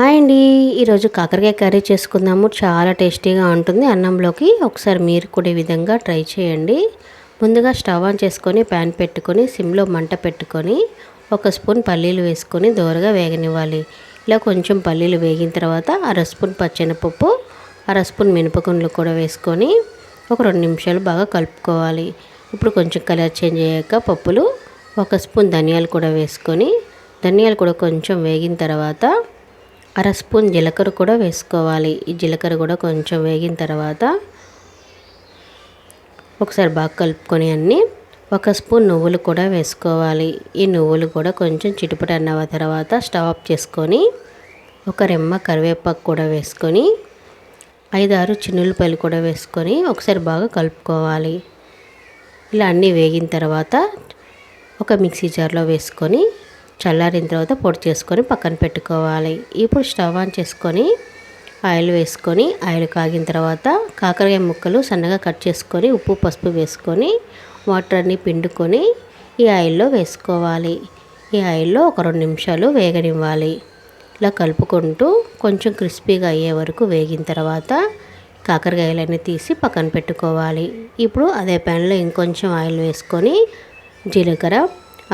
Hi అండి. ఈరోజు కాకరకాయ కర్రీ చేసుకుందాము. చాలా టేస్టీగా ఉంటుంది. అన్నంలోకి ఒకసారి మీరు కూడా ఈ విధంగా ట్రై చేయండి. ముందుగా స్టవ్ ఆన్ చేసుకొని ప్యాన్ పెట్టుకొని సిమ్లో మంట పెట్టుకొని ఒక స్పూన్ పల్లీలు వేసుకొని దోరగా వేగనివ్వాలి. ఇలా కొంచెం పల్లీలు వేగిన తర్వాత అర స్పూన్ పచ్చెనపప్పు అర స్పూన్ మినపగుండ్లు కూడా వేసుకొని ఒక రెండు నిమిషాలు బాగా కలుపుకోవాలి. ఇప్పుడు కొంచెం కలర్ చేంజ్ అయ్యాక పప్పులు ఒక స్పూన్ ధనియాలు కూడా వేసుకొని ధనియాలు కూడా కొంచెం వేగిన తర్వాత అర స్పూన్ జీలకర్ర కూడా వేసుకోవాలి. ఈ జీలకర్ర కూడా కొంచెం వేగిన తర్వాత ఒకసారి బాగా కలుపుకొని అన్ని ఒక స్పూన్ నువ్వులు కూడా వేసుకోవాలి. ఈ నువ్వులు కూడా కొంచెం చిటుపట అన్న తర్వాత స్టవ్ ఆఫ్ చేసుకొని ఒక రెమ్మ కరివేపాకు కూడా వేసుకొని ఐదారు చిన్నులపాయలు కూడా వేసుకొని ఒకసారి బాగా కలుపుకోవాలి. ఇలా అన్నీ వేగిన తర్వాత ఒక మిక్సీ జార్లో వేసుకొని చల్లారిన తర్వాత పొడి చేసుకొని పక్కన పెట్టుకోవాలి. ఇప్పుడు స్టవ్ ఆన్ చేసుకొని ఆయిల్ వేసుకొని ఆయిల్ కాగిన తర్వాత కాకరకాయ ముక్కలు సన్నగా కట్ చేసుకొని ఉప్పు పసుపు వేసుకొని వాటర్ అన్ని పిండుకొని ఈ ఆయిల్లో వేసుకోవాలి. ఈ ఆయిల్లో ఒక రెండు నిమిషాలు వేగనివ్వాలి. ఇలా కలుపుకుంటూ కొంచెం క్రిస్పీగా అయ్యే వరకు వేగిన తర్వాత కాకరకాయలన్నీ తీసి పక్కన పెట్టుకోవాలి. ఇప్పుడు అదే ప్యాన్లో ఇంకొంచెం ఆయిల్ వేసుకొని జీలకర్ర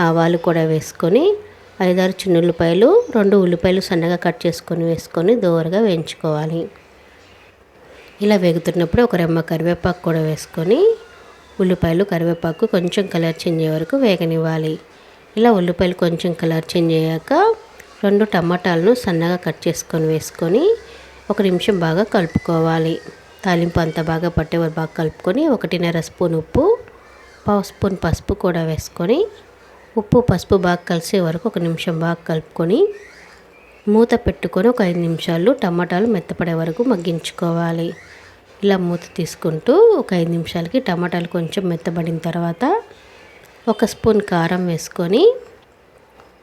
ఆవాలు కూడా వేసుకొని ఐదారు చిన్న ఉల్లిపాయలు రెండు ఉల్లిపాయలు సన్నగా కట్ చేసుకొని వేసుకొని దోరగా వేయించుకోవాలి. ఇలా వేగుతున్నప్పుడు ఒక రెమ్మ కరివేపాకు కూడా వేసుకొని ఉల్లిపాయలు కరివేపాకు కొంచెం కలర్ చేంజ్ అయ్యే వరకు వేగనివ్వాలి. ఇలా ఉల్లిపాయలు కొంచెం కలర్ చేంజ్ అయ్యాక రెండు టమాటాలను సన్నగా కట్ చేసుకొని వేసుకొని ఒక నిమిషం బాగా కలుపుకోవాలి. తాలింపు అంతా బాగా పట్టేవారు బాగా కలుపుకొని ఒకటిన్నర స్పూన్ ఉప్పు పావు స్పూన్ పసుపు కూడా వేసుకొని ఉప్పు పసుపు బాగా కలిసే వరకు ఒక నిమిషం బాగా కలుపుకొని మూత పెట్టుకొని ఒక ఐదు నిమిషాలు టమాటాలు మెత్తపడే వరకు మగ్గించుకోవాలి. ఇలా మూత తీసుకుంటూ ఒక ఐదు నిమిషాలకి టమాటాలు కొంచెం మెత్తబడిన తర్వాత ఒక స్పూన్ కారం వేసుకొని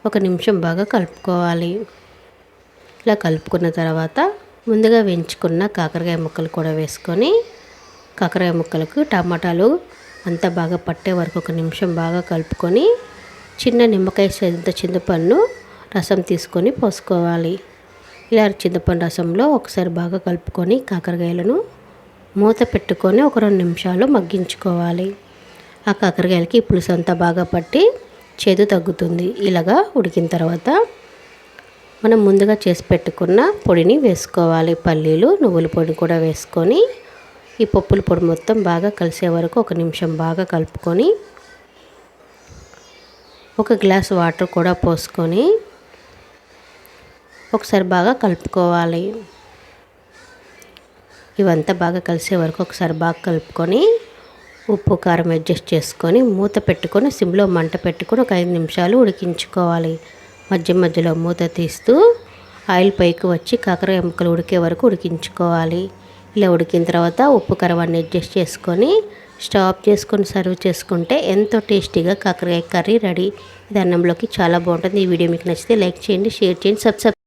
ఒక నిమిషం బాగా కలుపుకోవాలి. ఇలా కలుపుకున్న తర్వాత ముందుగా వేయించుకున్న కాకరకాయ ముక్కలు కూడా వేసుకొని కాకరకాయ ముక్కలకు టమాటాలు అంతా బాగా పట్టే వరకు ఒక నిమిషం బాగా కలుపుకొని చిన్న నిమ్మకాయ సైజంత చింతపండు రసం తీసుకొని పోసుకోవాలి. ఇలా చింతపండు రసంలో ఒకసారి బాగా కలుపుకొని కాకరకాయలను మూత పెట్టుకొని ఒక రెండు నిమిషాలు మగ్గించుకోవాలి. ఆ కాకరకాయలకి పులుసు అంతా బాగా పట్టి చేదు తగ్గుతుంది. ఇలాగా ఉడికిన తర్వాత మనం ముందుగా చేసి పెట్టుకున్న పొడిని వేసుకోవాలి. పల్లీలు నువ్వుల పొడిని కూడా వేసుకొని ఈ పప్పుల పొడి మొత్తం బాగా కలిసే వరకు ఒక నిమిషం బాగా కలుపుకొని ఒక గ్లాస్ వాటర్ కూడా పోసుకొని ఒకసారి బాగా కలుపుకోవాలి. ఇవంతా బాగా కలిసే వరకు ఒకసారి బాగా కలుపుకొని ఉప్పు కారం అడ్జస్ట్ చేసుకొని మూత పెట్టుకొని సిమ్లో మంట పెట్టుకొని ఒక ఐదు నిమిషాలు ఉడికించుకోవాలి. మధ్య మధ్యలో మూత తీస్తూ ఆయిల్ పైకి వచ్చి కాకర ఎముకలు ఉడికే వరకు ఉడికించుకోవాలి. ఇలా ఉడికిన తర్వాత ఉప్పు కారం అన్ని అడ్జస్ట్ చేసుకొని స్టవ్ ఆఫ్ చేసుకొని సర్వ్ చేసుకుంటే ఎంతో టేస్టీగా కాకరకాయ కర్రీ రెడీ. ఇది అన్నంలోకి చాలా బాగుంటుంది. ఈ వీడియో మీకు నచ్చితే లైక్ చేయండి షేర్ చేయండి సబ్స్క్రైబ్